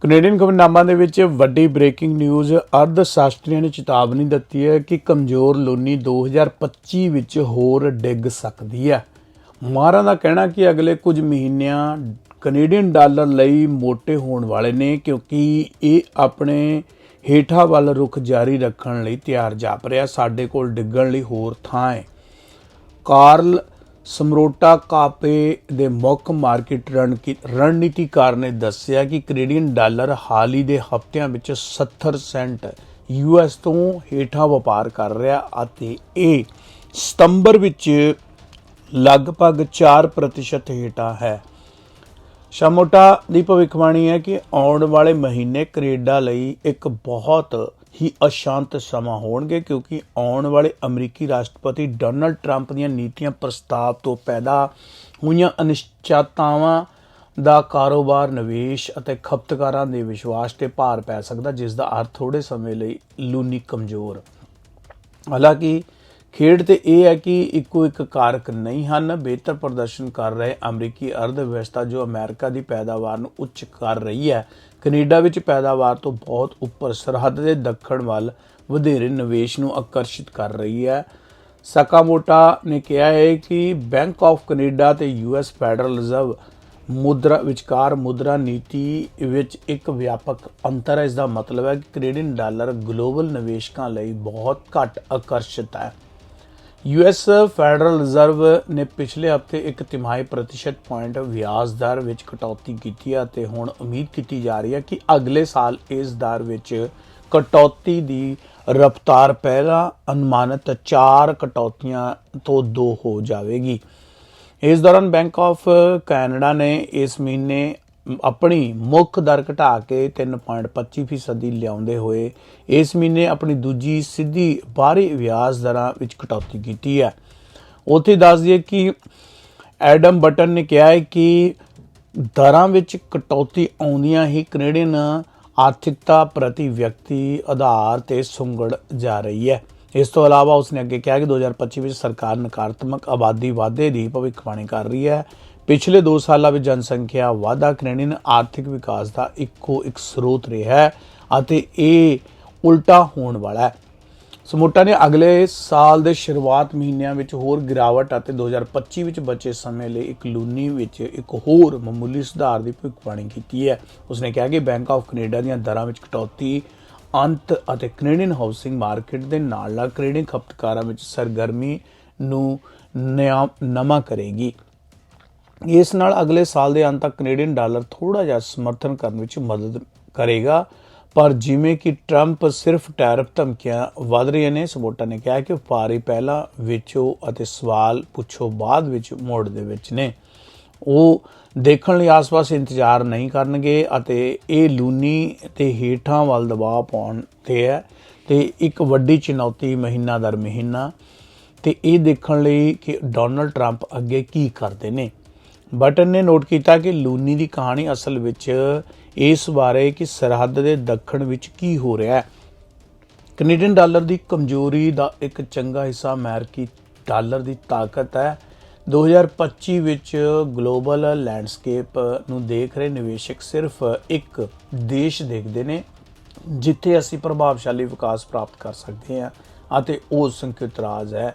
Canadian ਖਬਰਨਾਮਾ ਦੇ ਵਿੱਚ ਵੱਡੀ ਬ੍ਰੇਕਿੰਗ ਨਿਊਜ਼, ਅਰਧ ਸ਼ਾਸਤਰੀਆਂ ਨੇ ਚੇਤਾਵਨੀ ਦਿੱਤੀ ਹੈ ਕਿ ਕਮਜ਼ੋਰ ਲੋਨੀ 2025 ਵਿੱਚ ਹੋਰ ਡਿੱਗ ਸਕਦੀ ਹੈ। ਮਾਰਾਂ ਦਾ ਕਹਿਣਾ ਕਿ ਅਗਲੇ ਕੁਝ ਮਹੀਨਿਆਂ ਕੈਨੇਡੀਅਨ ਡਾਲਰ ਲਈ ਮੋٹے ਹੋਣ ਵਾਲੇ ਨੇ, ਕਿਉਂਕਿ ਇਹ ਆਪਣੇ ਹੇਠਾਂ ਵੱਲ ਰੁਖ ਜਾਰੀ ਰੱਖਣ ਲਈ ਤਿਆਰ ਜਾਪ ਰਿਹਾ। ਸਾਡੇ ਕੋਲ ਡਿੱਗਣ ਲਈ ਹੋਰ ਥਾਂ ਹੈ। ਕਾਰਲ ਸਮਰੋਟਾ ਕਾਪੇ ਦੇ ਮੁੱਖ ਮਾਰਕੀਟ ਰਣਕੀ- ਰਣਨੀਤੀਕਾਰ ਨੇ ਦੱਸਿਆ ਕਿ ਕੈਨੇਡੀਅਨ ਡਾਲਰ ਹਾਲ ਹੀ ਦੇ ਹਫ਼ਤਿਆਂ ਵਿੱਚ 70 ਸੈਂਟ ਯੂਐਸ ਤੋਂ ਹੇਠਾਂ ਵਪਾਰ ਕਰ ਰਿਹਾ ਅਤੇ ਇਹ ਸਤੰਬਰ ਵਿੱਚ ਲਗਭਗ 4% ਹੇਠਾਂ ਹੈ। ਸ਼ਮੋਟਾ ਦੀ ਭਵਿੱਖਬਾਣੀ ਹੈ ਕਿ ਆਉਣ ਵਾਲੇ ਮਹੀਨੇ ਕੈਨੇਡਾ ਲਈ ਇੱਕ ਬਹੁਤ ਹੀ ਅਸ਼ਾਂਤ ਸਮਾਂ ਹੋਣਗੇ ਕਿਉਂਕਿ ਆਉਣ ਵਾਲੇ ਅਮਰੀਕੀ ਰਾਸ਼ਟਰਪਤੀ ਡੋਨਲਡ ਟਰੰਪ ਦੀਆਂ ਨੀਤੀਆਂ ਪ੍ਰਸਤਾਵ ਤੋਂ ਪੈਦਾ ਹੋਈਆਂ ਅਨਿਸ਼ਚਿਤਤਾਵਾਂ ਦਾ ਕਾਰੋਬਾਰ, ਨਿਵੇਸ਼ ਅਤੇ ਖਪਤਕਾਰਾਂ ਦੇ ਵਿਸ਼ਵਾਸ ਤੇ ਭਾਰ ਪੈ ਸਕਦਾ, ਜਿਸ ਦਾ ਅਰਥ ਥੋੜੇ ਸਮੇਂ ਲਈ ਲੂਨੀ ਕਮਜ਼ੋਰ। ਹਾਲਾਂਕਿ ਖੇਡ ਤੇ ਇਹ ਹੈ ਕਿ ਇੱਕੋ ਇੱਕ ਕਾਰਕ ਨਹੀਂ ਹਨ। ਬਿਹਤਰ ਪ੍ਰਦਰਸ਼ਨ ਕਰ ਰਹੇ ਅਮਰੀਕੀ ਅਰਧ ਵਿਵਸਥਾ ਜੋ ਅਮਰੀਕਾ ਦੀ ਪੈਦਾਵਾਰ ਨੂੰ ਉੱਚ ਕਰ ਰਹੀ ਹੈ। ਕੈਨੇਡਾ ਵਿੱਚ ਪੈਦਾਵਾਰ ਤੋਂ ਬਹੁਤ ਉੱਪਰ ਸਰਹੱਦ ਦੇ ਦੱਖਣ ਵੱਲ ਵਧੇਰੇ ਨਿਵੇਸ਼ ਨੂੰ ਆਕਰਸ਼ਿਤ ਕਰ ਰਹੀ ਹੈ। ਸਕਾਮੋਟਾ ਨੇ ਕਿਹਾ ਹੈ ਕਿ ਬੈਂਕ ਆਫ ਕੈਨੇਡਾ ਤੇ ਯੂਐਸ ਫੈਡਰਲ ਰਿਜ਼ਰਵ ਮੁਦਰਾ ਵਿਚਕਾਰ ਮੁਦਰਾ ਨੀਤੀ ਵਿੱਚ ਇੱਕ ਵਿਆਪਕ ਅੰਤਰ ਹੈ। ਇਸ ਦਾ ਮਤਲਬ ਹੈ ਕਿ ਕੈਨੇਡੀਅਨ ਡਾਲਰ ਗਲੋਬਲ ਨਿਵੇਸ਼ਕਾਂ ਲਈ ਬਹੁਤ ਘੱਟ ਆਕਰਸ਼ਿਤ ਹੈ। ਯੂਐਸ ਫੈਡਰਲ ਰਿਜ਼ਰਵ ਨੇ ਪਿਛਲੇ ਹਫ਼ਤੇ ਇੱਕ ਤਿਮਾਹੀ ਪ੍ਰਤੀਸ਼ਤ ਪੁਆਇੰਟ ਵਿਆਜ ਦਰ ਵਿੱਚ ਕਟੌਤੀ ਕੀਤੀ ਹੈ ਅਤੇ ਹੁਣ ਉਮੀਦ ਕੀਤੀ ਜਾ ਰਹੀ ਹੈ ਕਿ ਅਗਲੇ ਸਾਲ ਇਸ ਦਰ ਵਿੱਚ ਕਟੌਤੀ ਦੀ ਰਫ਼ਤਾਰ ਪਹਿਲਾਂ ਅਨੁਮਾਨਿਤ 4 ਕਟੌਤੀਆਂ ਤੋਂ 2 ਹੋ ਜਾਵੇਗੀ। ਇਸ ਦੌਰਾਨ ਬੈਂਕ ਆਫ ਕੈਨੇਡਾ ਨੇ ਇਸ ਮਹੀਨੇ ਆਪਣੀ ਮੁੱਖ ਦਰ ਘਟਾ ਕੇ 3.25% ਫੀਸਦੀ ਲਿਆਉਂਦੇ ਹੋਏ, ਇਸ ਮਹੀਨੇ ਆਪਣੀ ਦੂਜੀ ਸਿੱਧੀ ਬਾਹਰੀ ਵਿਆਜ ਦਰਾਂ ਵਿੱਚ ਕਟੌਤੀ ਕੀਤੀ ਹੈ। ਉੱਥੇ ਦੱਸ ਦਈਏ ਕਿ ਐਡਮ ਬਟਨ ਨੇ ਕਿਹਾ ਹੈ ਕਿ ਦਰਾਂ ਵਿੱਚ ਕਟੌਤੀ ਆਉਂਦੀਆਂ ਹੀ ਕੈਨੇਡੀਅਨ ਆਰਥਿਕਤਾ ਪ੍ਰਤੀ ਵਿਅਕਤੀ ਆਧਾਰ ਤੇ ਸੁੰਗੜ ਜਾ ਰਹੀ ਹੈ। ਇਸ ਤੋਂ ਇਲਾਵਾ ਉਸਨੇ ਅੱਗੇ ਕਿਹਾ ਕਿ 2025 ਵਿੱਚ ਸਰਕਾਰ ਨਕਾਰਾਤਮਕ ਆਬਾਦੀ ਵਾਧੇ ਦੀ ਭਵਿੱਖਬਾਣੀ ਕਰ ਰਹੀ ਹੈ। ਪਿਛਲੇ 2 ਸਾਲਾਂ ਵਿੱਚ ਜਨਸੰਖਿਆ ਵਾਧਾ ਕੈਨੇਡੀਅਨ ਆਰਥਿਕ ਵਿਕਾਸ ਦਾ ਇੱਕੋ ਇੱਕ ਸਰੋਤ ਰਿਹਾ ਹੈ ਅਤੇ ਇਹ ਉਲਟਾ ਹੋਣ ਵਾਲਾ ਹੈ। ਸਮੋਟਾ ਨੇ ਅਗਲੇ ਸਾਲ ਦੇ ਸ਼ੁਰੂਆਤ ਮਹੀਨਿਆਂ ਵਿੱਚ ਹੋਰ ਗਿਰਾਵਟ ਅਤੇ 2025 ਵਿੱਚ ਬਚੇ ਸਮੇਂ ਲਈ ਇੱਕ ਲੂਨੀ ਵਿੱਚ ਇੱਕ ਹੋਰ ਮਾਮੂਲੀ ਸੁਧਾਰ ਦੀ ਭਵਿੱਖਬਾਣੀ ਕੀਤੀ ਹੈ। ਉਸਨੇ ਕਿਹਾ ਕਿ ਬੈਂਕ ਆਫ ਕੈਨੇਡਾ ਦੀਆਂ ਦਰਾਂ ਵਿੱਚ ਕਟੌਤੀ, ਅੰਤ ਅਤੇ ਕੈਨੇਡੀਅਨ ਹਾਊਸਿੰਗ ਮਾਰਕੀਟ ਦੇ ਨਾਲ ਨਾਲ ਕੈਨੇਡੀਅਨ ਖਪਤਕਾਰਾਂ ਵਿੱਚ ਸਰਗਰਮੀ ਨੂੰ ਨਿਆ- ਨਵਾਂ ਕਰੇਗੀ। ਇਸ ਨਾਲ ਅਗਲੇ ਸਾਲ ਦੇ ਅੰਤ ਤੱਕ ਕੈਨੇਡੀਅਨ ਡਾਲਰ ਥੋੜਾ ਜਿਹਾ ਸਮਰਥਨ ਕਰਨ ਵਿੱਚ ਮਦਦ ਕਰੇਗਾ। ਪਰ ਜਿਵੇਂ ਕਿ ਟਰੰਪ ਸਿਰਫ ਟੈਰਫ ਧਮਕੀਆਂ ਵਧ ਰਹੀਆਂ ਨੇ ਸਪੋਰਟਰ ਨੇ ਕਿਹਾ ਕਿ ਵਪਾਰੀ ਪਹਿਲਾਂ ਵੇਚੋ ਅਤੇ ਸਵਾਲ ਪੁੱਛੋ ਬਾਅਦ ਵਿੱਚ ਮੋੜ ਦੇ ਵਿੱਚ ਨੇ। ਉਹ ਦੇਖਣ ਲਈ ਆਸ-ਪਾਸ ਇੰਤਜ਼ਾਰ ਨਹੀਂ ਕਰਨਗੇ ਅਤੇ ਇਹ ਲੂਨੀ ਤੇ ਹੇਠਾਂ ਵੱਲ ਦਬਾਅ ਪਾਉਣ ਤੇ ਹੈ ਤੇ ਇੱਕ ਵੱਡੀ ਚੁਣੌਤੀ ਮਹੀਨਾ ਦਰ ਮਹੀਨਾ ਤੇ ਇਹ ਦੇਖਣ ਲਈ ਕਿ ਡੋਨਲਡ ਟਰੰਪ ਅੱਗੇ ਕੀ ਕਰਦੇ ਨੇ। ਬਟਨ ਨੇ ਨੋਟ ਕੀਤਾ ਕਿ ਲੂਨੀ ਦੀ ਕਹਾਣੀ ਅਸਲ ਵਿੱਚ ਇਸ ਬਾਰੇ ਕਿ ਸਰਹੱਦ ਦੇ ਦੱਖਣ ਵਿੱਚ ਕੀ ਹੋ ਰਿਹਾ ਹੈ। ਕੈਨੇਡੀਅਨ ਡਾਲਰ ਦੀ ਕਮਜ਼ੋਰੀ ਦਾ ਇੱਕ ਚੰਗਾ ਹਿੱਸਾ ਅਮਰੀਕੀ ਡਾਲਰ ਦੀ ਤਾਕਤ ਹੈ। 2025 ਵਿੱਚ ਗਲੋਬਲ ਲੈਂਡਸਕੇਪ ਨੂੰ ਦੇਖ ਰਹੇ ਨਿਵੇਸ਼ਕ ਸਿਰਫ ਇੱਕ ਦੇਸ਼ ਦੇਖਦੇ ਨੇ, ਜਿੱਥੇ ਅਸੀਂ ਪ੍ਰਭਾਵਸ਼ਾਲੀ ਵਿਕਾਸ ਪ੍ਰਾਪਤ ਕਰ ਸਕਦੇ ਹਾਂ ਅਤੇ ਉਹ ਸੰਕੇਤ ਰਾਜ ਹੈ।